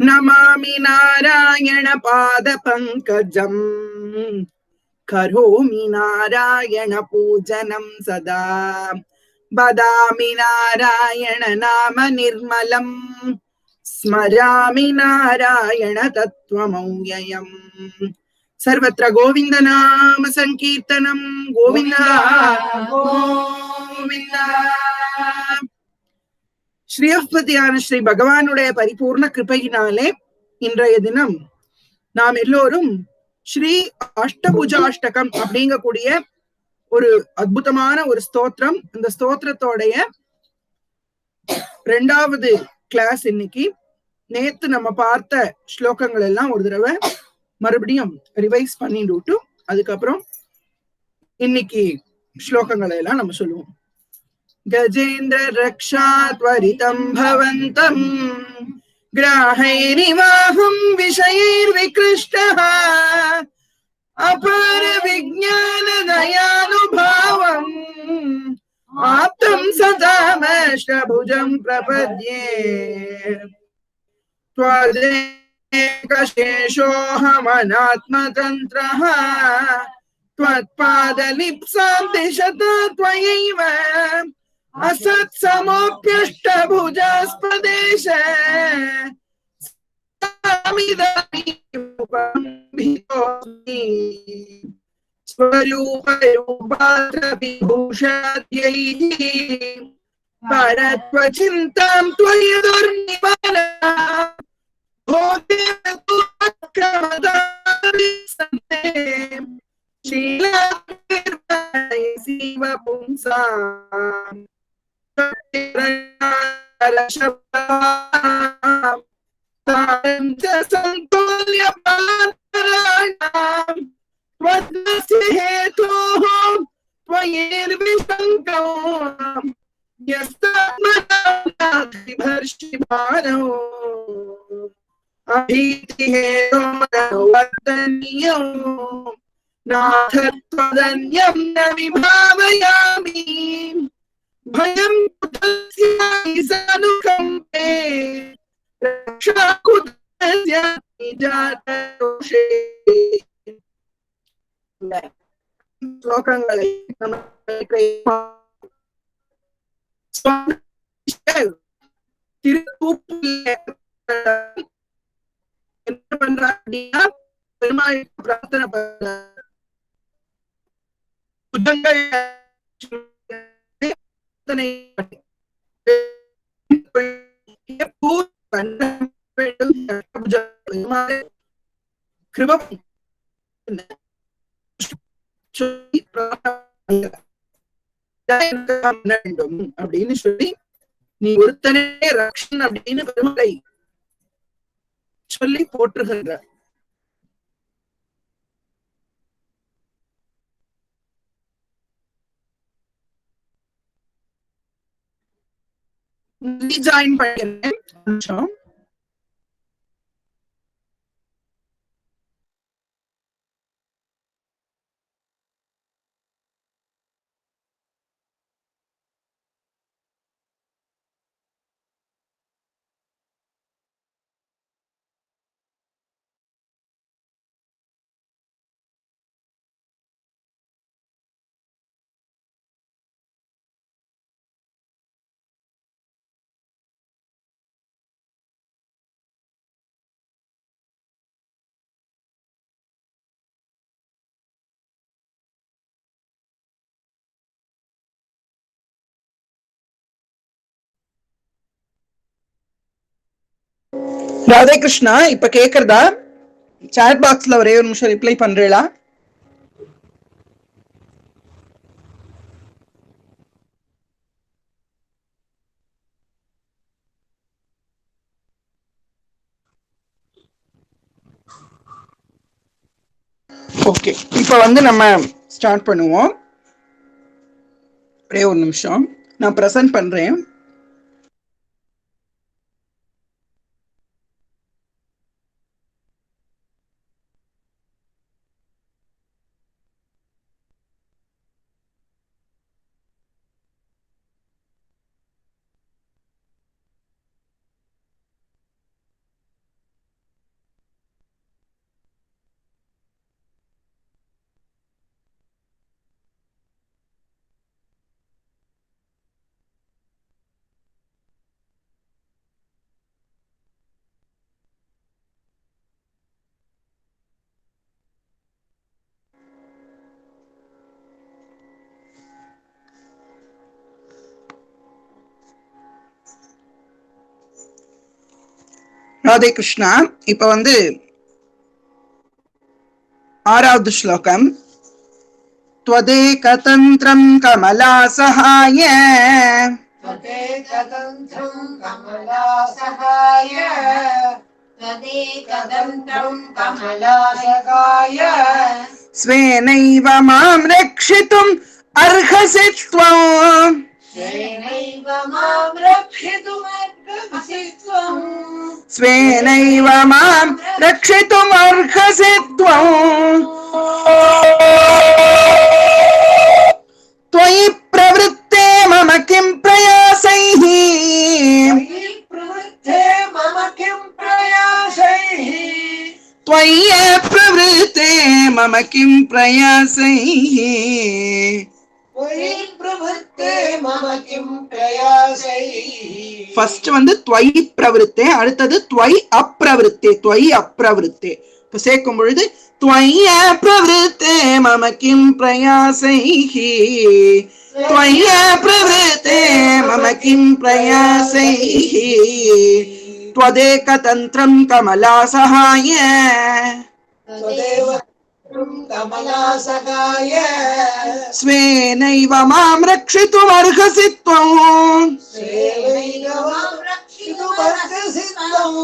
നമാമി നാരായണ പാദപങ്കജം. കരോമി നാരായണ പൂജനം സദാ. ബദാമി നാരായണ നാമ നിർമ്മലം സ്മരാമി നാരായണ തത്വമൗയയം. സർവത്ര ഗോവിന്ദ നാമ സങ്കീർത്തനം ഗോവിന്ദ. ഗോവിന്ദ. ஸ்ரீயப்பதியான ஸ்ரீ பகவானுடைய பரிபூர்ண கிருபையினாலே இன்றைய தினம் நாம் எல்லோரும் ஸ்ரீ அஷ்டபுஜாஷ்டகம் அப்படிங்கக்கூடிய ஒரு அற்புதமான ஒரு ஸ்தோத்திரம். இந்த ஸ்தோத்திரத்தோடைய ரெண்டாவது கிளாஸ் இன்னைக்கு. நேத்து நம்ம பார்த்த ஸ்லோகங்கள் எல்லாம் ஒரு தடவை மறுபடியும் ரிவைஸ் பண்ணிட்டு அதுக்கப்புறம் இன்னைக்கு ஸ்லோகங்களை எல்லாம் நம்ம சொல்லுவோம். गजेन्द्र रक्षा त्वरितम् भवन्तम् ग्राहैरिवाहम् विषयैर्विकृष्टः। अपार विज्ञानदयानुभावम् आप्तम् सदामष्टभुजम् प्रपद्ये। त्वदेकशेषोऽहमनात्मतन्त्रः। त्वत्पादलिप्साम् दिशता त्वयैव। असत्समोऽप्यष्टभुजास्पदेश स्वरूपरूपात्रविभूषाद्यैः परत्वचिन्ताम् त्वयि दुर्निवारा शीलासीव पुंसाम् सन्तोल्यपान्तराणाम् त्वद्स्य हेतोः त्वयैर्विशङ्को यस्तात्मनाधिभर्षिभानो अभीतिहेतोमवर्तनीयो नाथ त्वदन्यम् न विभावयामि భయం నిజానుకంపే శ్లోకంగా பிரார்த்தனை வேண்டும் அப்படின்னு சொல்லி நீ ஒருத்தனே ரக்ஷன் அப்படின்னு பெருமலை சொல்லி போற்றுகின்ற ஜாயின் பண்ணிக்கிறேன் ராதே கிருஷ்ணா இப்ப கேக்குறதா? சாட் பாக்ஸ்ல ஒரே ஒரு நிமிஷம் ரிப்ளை பண்றீங்களா ஓகே இப்ப வந்து நம்ம ஸ்டார்ட் பண்ணுவோம். ஒரே ஒரு நிமிஷம். நான் ப்ரெசென்ட் பண்றேன். ராதே கிருஷ்ணா இப்ப வந்து ஆறாவது ஸ்லோகம் त्वदेकतन्त्रं कमलासहाय तदेकतन्त्रम् कमलासहाय तदेकतन्त्रम् कमलासहाय स्वेनैव मां रक्षितुम् अर्हसि त्वम् तेनैव माँ रक्षितुमर्हसि त्वम् स्वेनैव माँ रक्षितुम् त्वम् त्वयि प्रवृत्ते मम किं प्रयासैः? मयि मम किं प्रयासैः? त्वय्य प्रवृत्ते मम किं प्रयासैः? प्रवृत्ते मम किं प्रयासैः ஃபர்ஸ்ட் வந்து துவை பிரவருத்தே அடுத்தது துவை அப்பிரவருத்தே துவை அப்பிரவருத்தே இப்ப சேர்க்கும் பொழுது துவைய பிரவருத்தே மம கிம் பிரயாசைஹி துவைய பிரவருத்தே மம கிம் பிரயாசைஹி त्वदेक तन्त्रं कमलासहाय तदेव कमलासहाय स्वेनैव मां रक्षितुमर्हसि त्वम् सेवैव मां रक्षितुमर्हसि त्वम्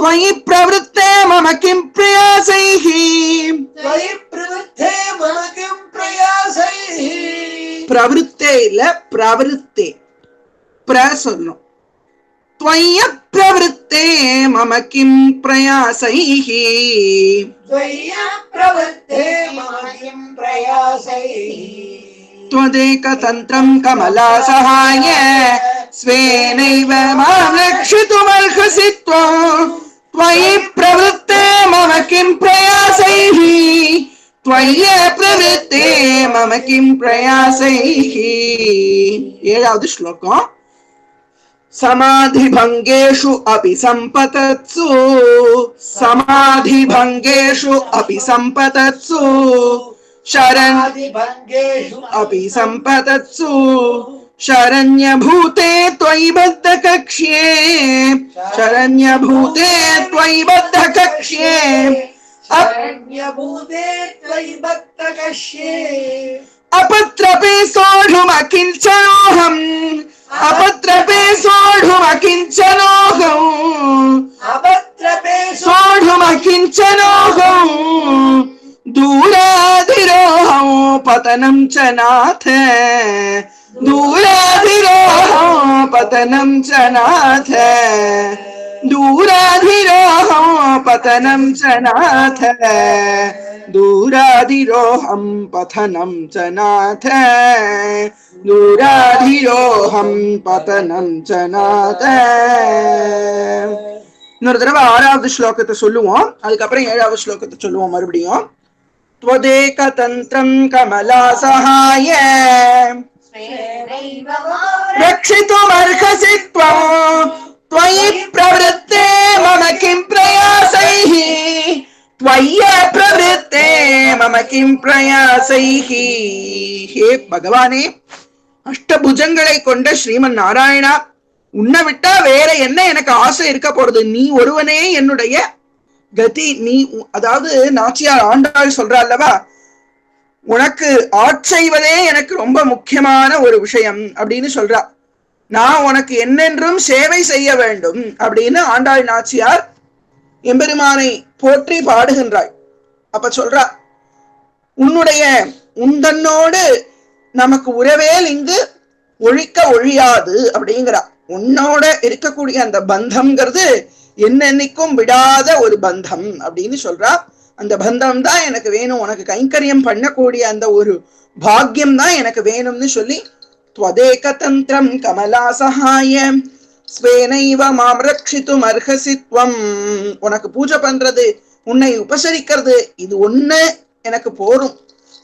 त्वयि प्रवृत्ते मम किं प्रयासैः त्वयि प्रवृद्धे मम किं प्रयासैः பிரவருத்தே இல்ல பிரவருத்தே பிர சொல்லணும் त्वय्यप्रवृत्ते मम किं प्रयासैः? त्वय्यप्रवृत्ते मम किं प्रयासैः? त्वदेकतन्त्रं कमलासहाय स्वेनैव माँ रक्षितुमर्हसि त्वयि प्रवृत्ते मम किं प्रयासैः? त्वय्य प्रवृत्ते मम किं प्रयासैः? एडावद् श्लोकम् समाधिभङ्गेषु अपि सम्पतत्सु। समाधिभङ्गेषु अपि सम्पतत्सु। शरण् आदिभङ्गेषु अपि सम्पतत्सु। शरण्यभूते त्वयि बद्धकक्ष्ये। शरण्यभूते त्वयि बद्धकक्ष्ये। शरण्यभूते त्वयि भक्तकष्ये अपत्रपे सोढुमकिञ्चनोऽहम् अपत्रपे सोढुमकिञ्चनोऽहम् अभद्रपे सोढुमकिञ्चनोऽहम् दूराधिरोहं पतनं च नाथ। दूराधिरोहं पतनं च नाथ। दूराधिरोहं पतनं च नाथ दूराधिरोहं पतनं च नाथ दूराधिरोहं पतनं च नाथ இன்னொரு தடவை ஆறாவது ஸ்லோகத்தை சொல்லுவோம் அதுக்கப்புறம் ஏழாவது ஸ்லோகத்தை சொல்லுவோம் மறுபடியும் त्वदेक तन्त्रं कमलासहाय स्वेनैव मां रक्षितुमर्हसि त्वम् त्वयि प्रवृत्ते मम किं प्रयासैः त्वय्य प्रवृत्ते मम किं प्रयासैः हे பகவானே அஷ்டபுஜங்களை கொண்ட ஸ்ரீமன் நாராயணா உன்னை விட்டா வேற என்ன எனக்கு ஆசை இருக்க போறது நீ ஒருவனே என்னுடைய கதி நீ உ- அதாவது நாச்சியார் ஆண்டாள் சொல்றா அல்லவா உனக்கு ஆட்செய்வதே எனக்கு ரொம்ப முக்கியமான ஒரு விஷயம் அப்படின்னு சொல்றா நான் உனக்கு என்னென்றும் சேவை செய்ய வேண்டும் அப்படின்னு ஆண்டாள் நாச்சியார் எம்பெருமானை போற்றி பாடுகின்றாய். அப்ப சொல்றா உன்னுடைய உந்தன்னோடு நமக்கு உறவேல் இங்கு ஒழிக்க ஒழியாது அப்படிங்கிறா. உன்னோட இருக்கக்கூடிய அந்த பந்தம்ங்கிறது என்னென்னைக்கும் விடாத ஒரு பந்தம் அப்படின்னு சொல்றா. அந்த பந்தம் தான் எனக்கு வேணும். உனக்கு கைங்கரியம் பண்ணக்கூடிய அந்த ஒரு பாக்கியம் தான் எனக்கு வேணும்னு சொல்லி त्वदेक तन्त्रं கமலாசகாய ஸ்வேனைவ மாம் ரட்சித்தும் அர்ஹசி துவம் உனக்கு பூஜை பண்றது உன்னை உபசரிக்கிறது இது ஒண்ணு எனக்கு போரும்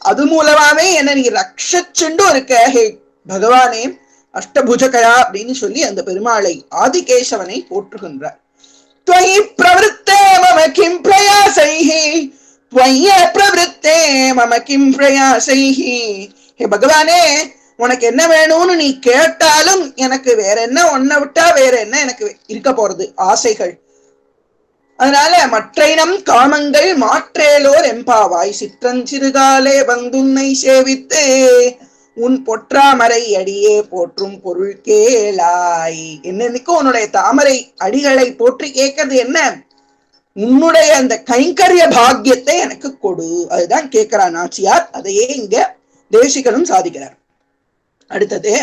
அது மூலமாவே என்ன நீ ரட்சிச்சுண்டும் இருக்க ஹே பகவானே அஷ்டபுஜகயா அப்படின்னு சொல்லி அந்த பெருமாளை ஆதிகேசவனை போற்றுகின்றார் त्वयि प्रवृत्ते मम किं प्रयासैः त्वय्य प्रवृत्ते मम किं प्रयासैः ஹே பகவானே உனக்கு என்ன வேணும்னு நீ கேட்டாலும் எனக்கு வேற என்ன ஒன்ன விட்டா வேற என்ன எனக்கு இருக்க போறது? ஆசைகள். அதனால மற்றைனம் காமங்கள் மாற்றேலோர் எம்பாவாய். சிற்றஞ்சிறுகாலே வந்துன்னை சேவித்து உன் பொற்றாமரை அடியே போற்றும் பொருள் கேளாய். என்னன்னைக்கும் உன்னுடைய தாமரை அடிகளை போற்றி கேட்கறது என்ன? உன்னுடைய அந்த கைங்கரிய பாக்கியத்தை எனக்கு கொடு. அதுதான் கேட்கிறான் நாச்சியார் அதையே இங்க தேசிகனும் சாதிக்கிறார். அடுத்தது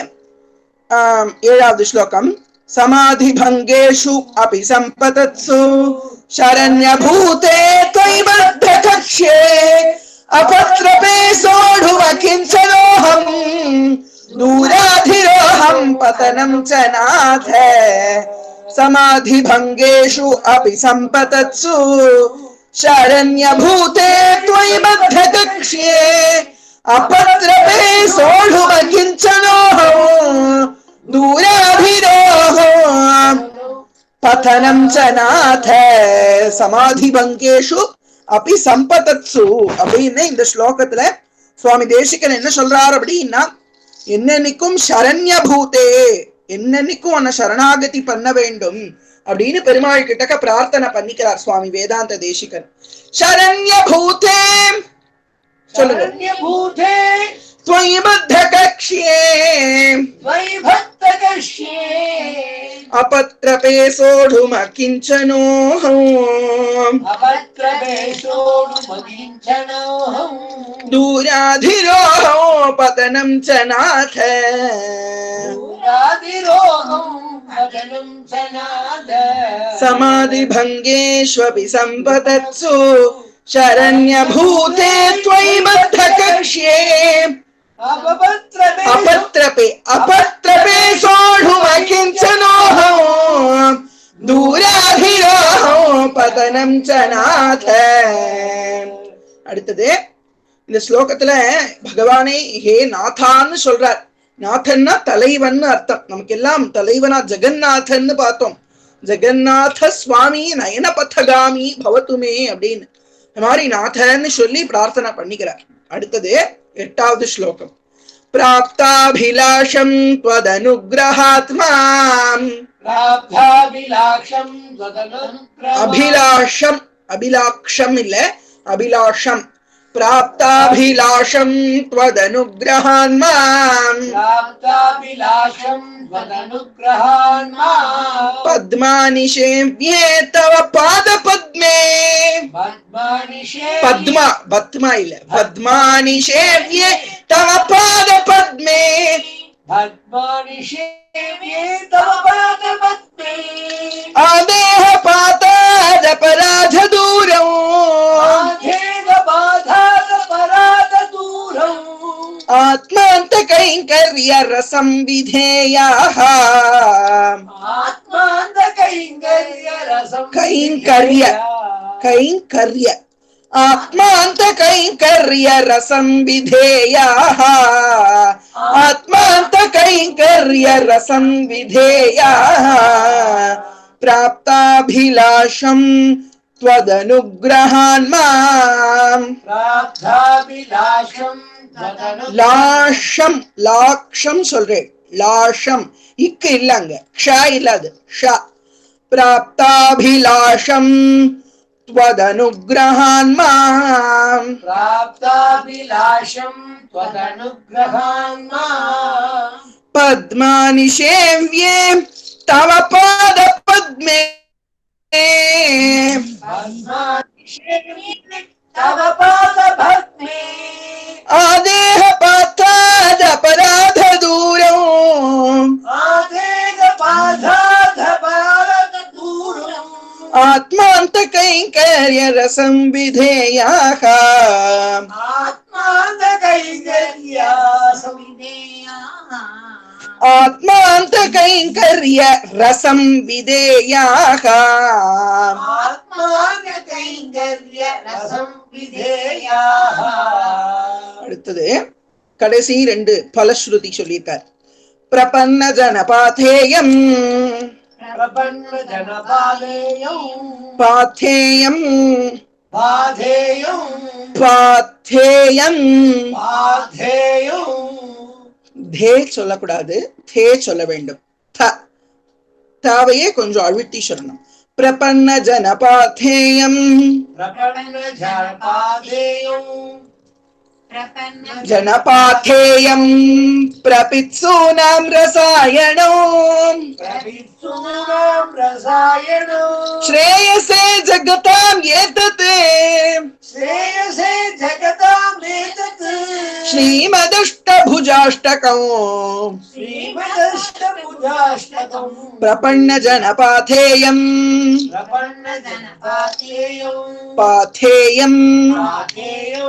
ஆம், ஏழாவது ஸ்லோகம் சமாதி பங்கேஷு அபி சம்பதத்சு शरण्यभूते त्वयिबद्ध कक्ष्ये अपत्रपे सोढुव किञ्चनोऽहम् दूराधिरोऽहम् पतनं च नाथ समाधिभङ्गेषु अपि सम्पतत्सु शरण्यभूते त्वयिबद्ध कक्ष्ये അപത്ര ദൂരാഭിരോഹം പതനം ച നാഥ சமாதிபங்கேஷு அப்படி சம்பதத்சு அப்படின்னு இந்த ஸ்லோகத்துல சுவாமி தேசிகன் என்ன சொல்றாரு அப்படின்னா என்னன்னைக்கும் சரண்ய பூதே என்னன்னைக்கும் உன்னை சரணாகதி பண்ண வேண்டும் அப்படின்னு பெருமாள் கிட்டக்க பிரார்த்தனை பண்ணிக்கிறார் சுவாமி வேதாந்த தேசிகன் சரண்ய பூதே சொல்லுங்க शरण्यभूते त्वयि बद्ध कक्ष्ये त्वयि भक्तकर्ष्ये अपत्रपे सोढुम किञ्चनोऽहम् अभद्रवेशोऽनुमकिञ्चनोऽहम् दूराधिरोहो पतनं च नाथ दूरादिरोहम् भजनं च नाद समाधिभङ्गेष्वपि सम्पतत्सु शरण्यभूते त्वयि बद्धकक्ष्ये अपपत्रमे अपत्रपे अपत्रपे सोढुम किञ्चनोऽहम् दूराधिरोहो पतनं च नाथ அடுத்தது இந்த ஸ்லோகத்துல பகவானே ஹே நாதான்னு சொல்றார் நாதன்னா தலைவன் அர்த்தம் நமக்கு எல்லாம் தலைவனா ஜெகநாதன்னு பார்த்தோம் ஜெகநாத சுவாமி நயனபதகாமி பவத்துமே அப்படின்னு இந்த மாதிரி நாதன்னு சொல்லி பிரார்த்தனை பண்ணிக்கிறார் அடுத்தது எட்டாவது ஸ்லோகம் பிராப்தாபிலாஷம் त्वदनुग्रहात्मा प्राप्ताभिलाषम् त्वदनुग्रहात् அபிலாஷம் அபிலாக்ஷம் இல்ல அபிலாஷம் प्राप्ताभिलाषं त्वदनुग्रहान् माम्। प्राप्ताभिलाषं त्वदनुग्रहान् माम्। पद्मानिषेव्ये तव पादपद्मे। पद्मा पद्मा इल पद्मानि पद्मानिषेव्ये तव पादपद्मे। पद्मानि पद्मानिषे आदेह पातादपराध दूरौ आधेन बाधादपराधदूरम् आत्मान्त कैङ्कर्य रसं विधेयाः कैङ्कर्य आत्मान्त कैङ्कर्य रसं विधेयाः आत्मान्त कैङ्कर्य रसं विधेयाः प्राप्ताभिलाषं त्वदनुग्रहान् माम् प्राप्ताभिलाषम् तदनु லாஷம் லாக்ஷம் சொல்றேன் லாஷம் இக்கு இல்லங்க க்ஷ இல்லாது ஷ பிராப்தாபிலாஷம் त्वदनुग्रहान् माम् प्राप्ताभिलाषम् त्वदनुग्रहान् माम् पद्मानि सेव्ये तव पादपद्मे। पद्माभिषेके तव पादभक्मे आदेह पादाधपारदूरम् आत्मान्तकैङ्कर्य रसं विधेयाः आत्मानकैङ्कर्या संविधेयाः आत्मान्तकैङ्कर्य रसं विधेयाः ஆத்மானகைங்கர்ய ரசம் விதேயாः அடுத்தது கடைசி ரெண்டு பலஸ்ருதி சொல்லியிருக்கார் பிரபன்ன ஜனபாதேயம் பிரபன்ன ஜனபாலேயம் பாத்தேயம் பாதேயம் பாத்தேயம் பாதேயம் தே சொல்லக்கூடாது தே சொல்ல வேண்டும் த தாவையே கொஞ்சம் அழுத்தி சொல்லணும் प्रपन्न जनपाथेयम् प्रपन्न जनपादेयं प्रपन्न जनपाथेयम् प्रपित्सूनां रसायणो रसायनं। श्रेयसे जगताम् एतत्। श्रेयसे श्रीमदष्टभुजाष्टकम्। श्रीमदष्टभुजाष्टकम्। प्रपन्न जनपाथेयम् प्रपन्न पाथेयम्। पाथेयं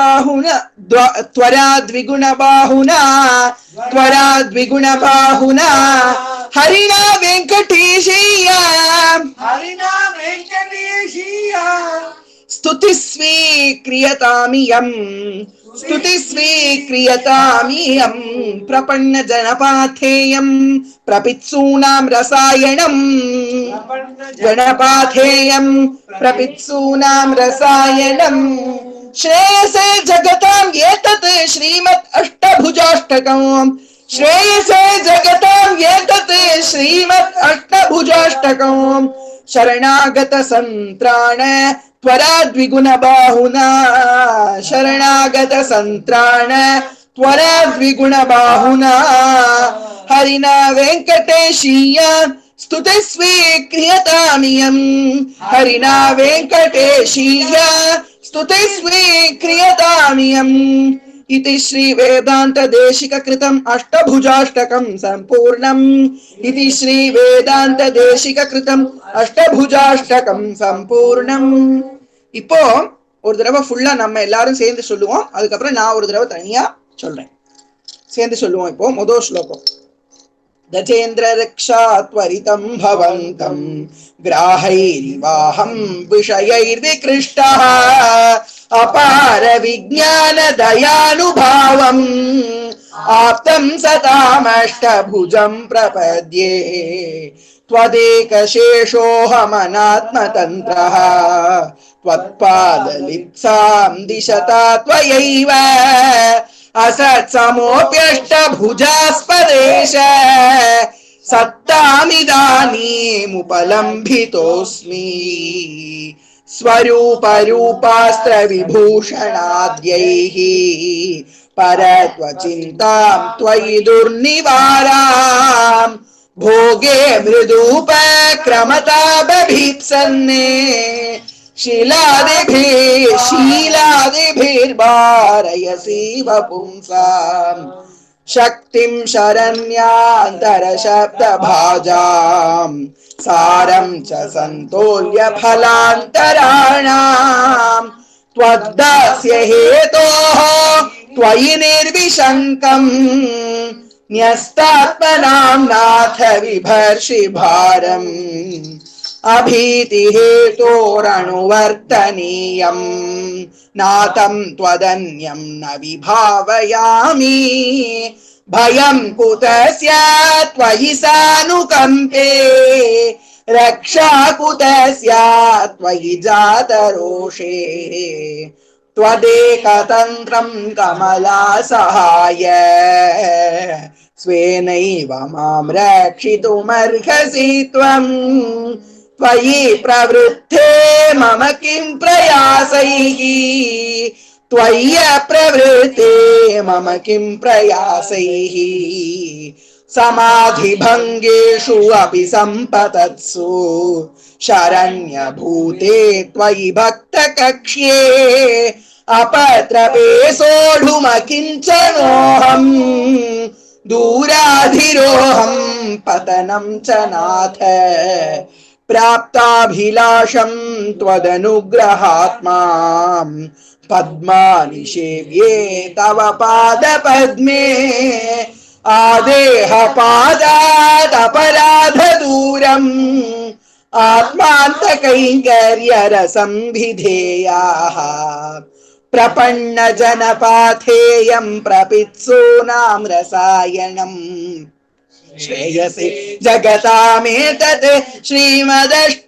श्रीमदष्टभुजाष्टकम् शरणागतसन्त्राण शरणागतचन्द्राण द्विगुणबाहुन त्वरा त्वरा द्विगुणबाहुना हरिणा वेङ्कटेशय्य। हरिणा वेङ्कटेशीया स्तुति स्वीक्रियतामियम् स्तुति स्वीक्रियतामियम् प्रपन्न जनपाथेयम् प्रपित्सूनां रसायनम्। गणपाथेयम्। प्रपित्सूनां रसायनम्। श्रेयसे जगताम् एतत् श्रीमत् अष्टभुजाष्टकम्। श्रेयसे जगताम् एतत् श्रीमत् अष्टभुजाष्टकम्। शरणागत सन्त्राण त्वरा द्विगुणबाहुना शरणागत सन्त्राण त्वरा द्विगुणबाहुना हरिना वेङ्कटेशीय स्तुते स्वीक्रियतामियम् हरिना वेङ्कटेशीय स्तुते स्वीक्रियतामियम् इति श्रीवेदान्तदेशिककृतम् अष्टभुजाष्टकम् सम्पूर्णम् इति श्रीवेदान्तदेशिककृतम् அஷ்டபுஜாஷ்டகம் சம்பூர்ணம் இப்போ ஒரு தடவை ஃபுல்லா நம்ம எல்லாரும் சேர்ந்து சொல்லுவோம் அதுக்கப்புறம் நான் ஒரு தடவை தனியா சொல்றேன் சேர்ந்து சொல்லுவோம் இப்போ முதல் ஸ்லோகம் गजेन्द्र रक्षा त्वरितं भवन्तं ग्राहैरिवाहं विषयैर्विकृष्टः अपार विज्ञानदयानुभावम् आप्तं सतामष्टभुजं प्रपद्ये त्वदेकशेषोऽहमनात्मतन्त्रः त्वत्पादलिप्सां दिशता त्वयैव असत्समोऽप्यष्टभुजास्पदेश। सत्तामिदानीमुपलम्भितोऽस्मि। स्वरूपरूपास्त्रविभूषणाद्यैः। परत्वचिन्तां त्वयि दुर्निवाराम्। भोगे मृदूपक्रमता बभीप्सन्ने। शिलादिभिः शीलादिभिर्वारयसीव पुंसाम् शक्तिं शरण्यान्तरशब्दभाजाम् सारं च सन्तोल्य फलान्तराणाम् त्वद्दास्य हेतोः त्वयि निर्विशङ्कम्। न्यस्तात्मनां नाथ विभर्षि भारम्। अभीतिहेतोरनुवर्तनीयम् नातं त्वदन्यं न विभावयामि। भयं कुतस्य त्वयि सानुकम्पे। रक्षा कुतस्य त्वयि जातरोषे। त्वदेकतन्त्रं कमलासहाय। स्वेनैव माँ रक्षितुमर्हसि त्वम्। त्वयि प्रवृत्ते मम किं प्रयासैः? त्वय्य प्रवृत्ते मम किं प्रयासैः? समाधिभङ्गेषु अपि सम्पतत्सु। शरण्यभूते त्वयि भक्तकक्ष्ये अपत्रपे सोढुमकिञ्चनोऽहम् दूराधिरोहं पतनं च नाथ। प्राप्ताभिलाषं त्वदनुग्रहात्माम् पद्मानिषेव्ये तव पादपद्मे आदेह पादादपराधदूरम् आत्मान्तकैङ्कर्यरसंविधेयाः प्रपन्नजनपाथेयं प्रपित्सूनां रसायनम् श्रेयसे जगतामेतत् श्रीमदष्टभुजाष्टकौ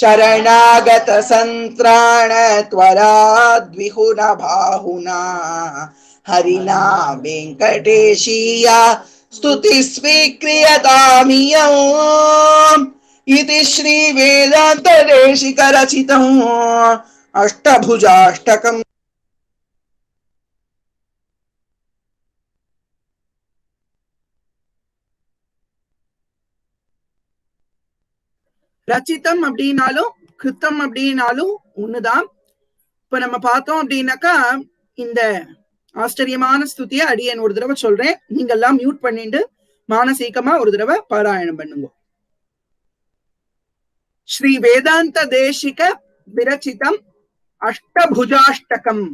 शरणागत सन्त्राण त्वराद्विहुन बाहुना हरिना वेङ्कटेशीया स्तुतिः स्वीक्रियतामियौ इति श्रीवेदान्तदेशिकरचितम्। अष्टभुजाष्टकम्। ரச்சிதம் அப்படின்னாலும் கிருத்தம் அப்படின்னாலும் ஒண்ணுதான் இப்ப நம்ம பார்த்தோம் அப்படின்னாக்கா இந்த ஆச்சரியமான ஸ்துதியை அடியேன் ஒரு தடவை சொல்றேன் நீங்க எல்லாம் மியூட் பண்ணிட்டு மானசீகமா ஒரு தடவை பாராயணம் பண்ணுங்க ஸ்ரீ வேதாந்த தேசிக விரச்சிதம் அஷ்டபுஜாஷ்டகம்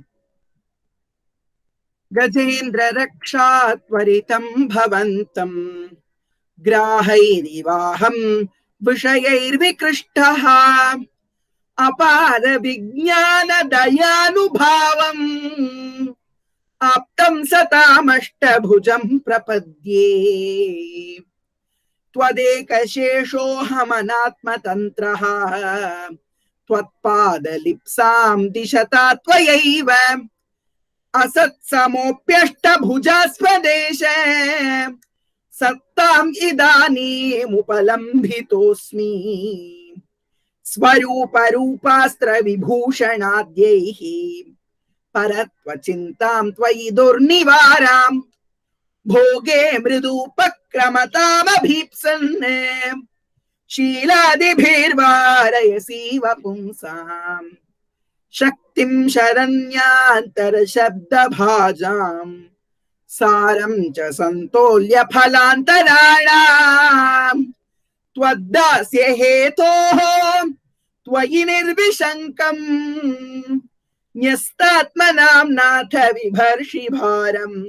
கஜேந்திர ரக்ஷா त्वरितं भवन्तम् ग्राहैरिवाहम् विषयैर्विकृष्टः। अपार विज्ञान आप्तम् सतामष्टभुजम् प्रपद्ये। त्वदेकशेषोऽहमनात्मतन्त्रः। त्वत्पादलिप्साम् दिशता त्वयैव। असत्समोऽप्यष्टभुजास्वदेश। सत्ताम् इदानीमुपलम्भितोऽस्मि। स्वरूपरूपास्त्रविभूषणाद्यैः परत्वचिन्ताम् त्वयि दुर्निवाराम्। भोगे मृदुपक्रमतामभीप्सन्। शीलादिभिर्वारयसीव पुंसाम् शक्तिम् शरण्यान्तरशब्दभाजाम्। सारम् च सन्तोल्य फलान्तराणाम् त्वद्दास्य हेतोः त्वयि निर्विशङ्कम्। न्यस्तात्मनाम् नाथ विभर्षि भारम्।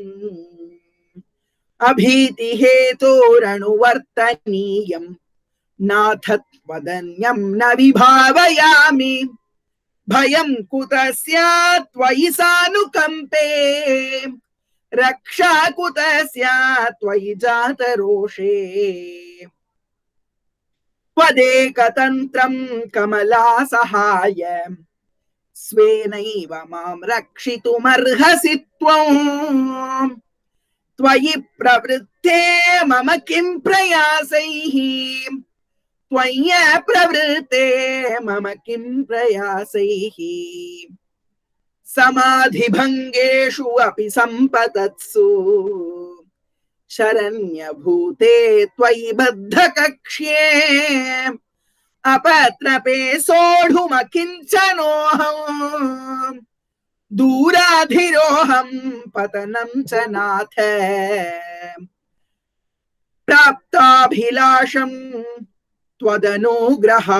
अभीतिहेतोरनुवर्तनीयम् नाथ त्वदन्यम् न विभावयामि। भयम् कुतः स्यात्, त्वयि सानुकम्पे। रक्षा कुतः स्यात् त्वयि जातरोषे। त्वदेकतन्त्रम् कमलासहाय। स्वेनैव माम् रक्षितुमर्हसि त्वम् त्वयि प्रवृत्ते मम किम् प्रयासैः। त्वय्य प्रवृत्ते मम किम् प्रयासैः। समाधिभङ्गेषु अपि सम्पतत्सु। शरण्यभूते त्वयि बद्धकक्ष्ये अपत्रपे सोढुमकिञ्चनोऽहम् दूराधिरोऽहम् पतनम् च नाथ। प्राप्ताभिलाषम् त्वदनुग्रहा।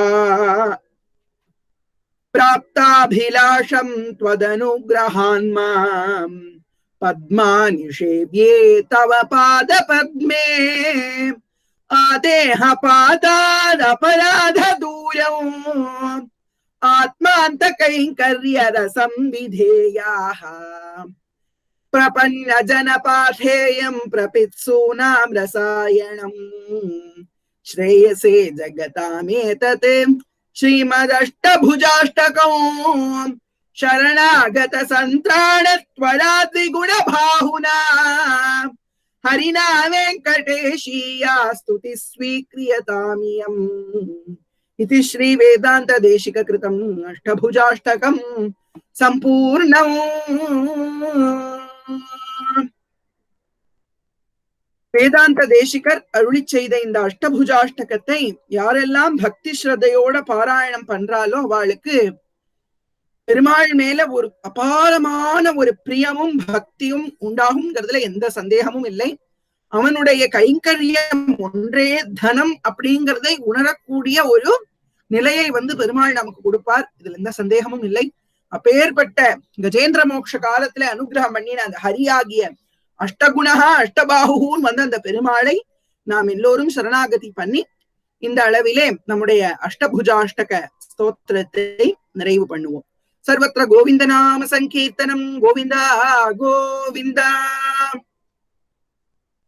प्राप्ताभिलाषम् त्वदनुग्रहान् माम्। पद्मानिषेव्ये तव पादपद्मे। आदेह पादादपराध दूरौ आत्मान्तकैङ्कर्यरसंविधेयाः प्रपन्न जनपाथेयम् प्रपित्सूनाम् रसायनम् श्रेयसे जगतामेतत्। श्रीमदष्टभुजाष्टकौ शरणागत सन्त्राण त्वरा द्विगुणबाहुना हरिना वेङ्कटेशीया स्तुतिः स्वीक्रियतामियम् इति श्रीवेदान्तदेशिककृतम् अष्टभुजाष्टकम् सम्पूर्णम्। வேதாந்த தேசிகர் அருளி செய்த இந்த அஷ்டபுஜாஷ்டகத்தை யாரெல்லாம் பக்தி ஸ்ரத்தையோட பாராயணம் பண்றாலோ அவளுக்கு பெருமாள் மேல ஒரு அபாரமான ஒரு பிரியமும் பக்தியும் உண்டாகுங்கிறதுல எந்த சந்தேகமும் இல்லை. அவனுடைய கைங்கரியம் ஒன்றே தனம் அப்படிங்கிறதை உணரக்கூடிய ஒரு நிலையை வந்து பெருமாள் நமக்கு கொடுப்பார். இதுல எந்த சந்தேகமும் இல்லை. அப்பேற்பட்ட கஜேந்திர மோட்ச காலத்துல அனுகிரகம் பண்ணின அந்த ஹரியாகிய அஷ்டகுணா அஷ்டபாகுன்னு வந்து அந்த பெருமாளை நாம் எல்லோரும் சரணாகதி பண்ணி இந்த அளவிலே நம்முடைய அஷ்டபுஜாஷ்டக ஸ்தோத்திரத்தை நிறைவு பண்ணுவோம். சர்வத்திர கோவிந்த நாம சங்கீர்த்தனம் கோவிந்தா கோவிந்தா.